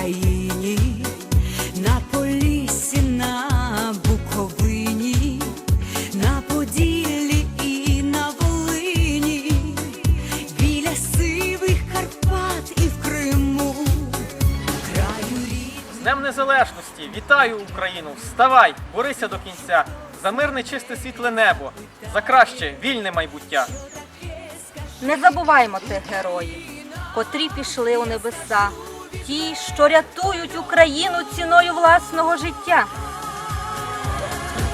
Україні, на Поліссі, на Буковині, на Поділлі і на Волині, біля сивих Карпат і в Криму. Краю З Днем Незалежності вітаю Україну! Вставай, борися до кінця, за мирне чисте світле небо, за краще вільне майбуття. Не забуваймо тих героїв, котрі пішли у небеса ті, що рятують Україну ціною власного життя.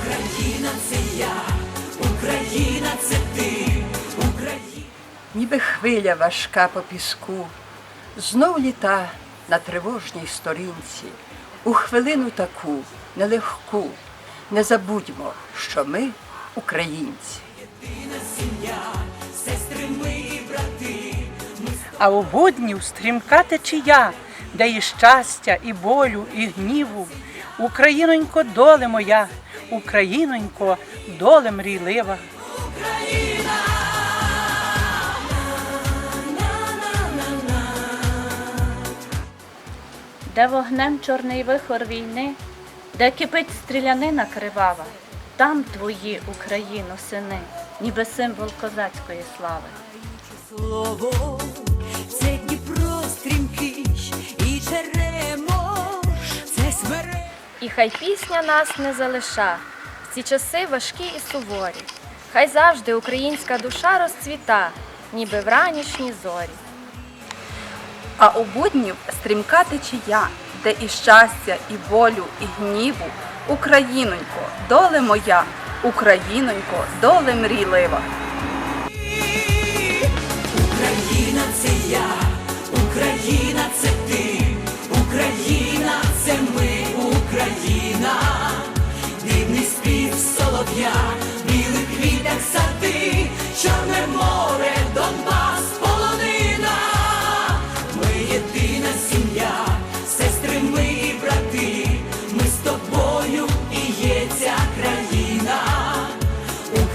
Україна це я, Україна це ти, Україна. ніби хвиля важка по піску, знов літа на тривожній сторінці, у хвилину таку нелегку, не забудьмо, що ми українці. Єдина сім'я сестрими, брати. А у буднів стрімка течія, де і щастя, і болю, і гніву. Українонько, доле моя, Українонько, доле мрійлива. де вогнем чорний вихор війни, де кипить стрілянина кривава, там твої, Україно, сини, ніби символ козацької слави. слово, хай пісня нас не залиша в ці часи важкі і суворі. Хай завжди українська душа розцвіта, ніби в ранішні зорі. А у буднів стрімка течія, де і щастя, і болю, і гніву. Українонько, доле моя, Українонько, доле мрійлива.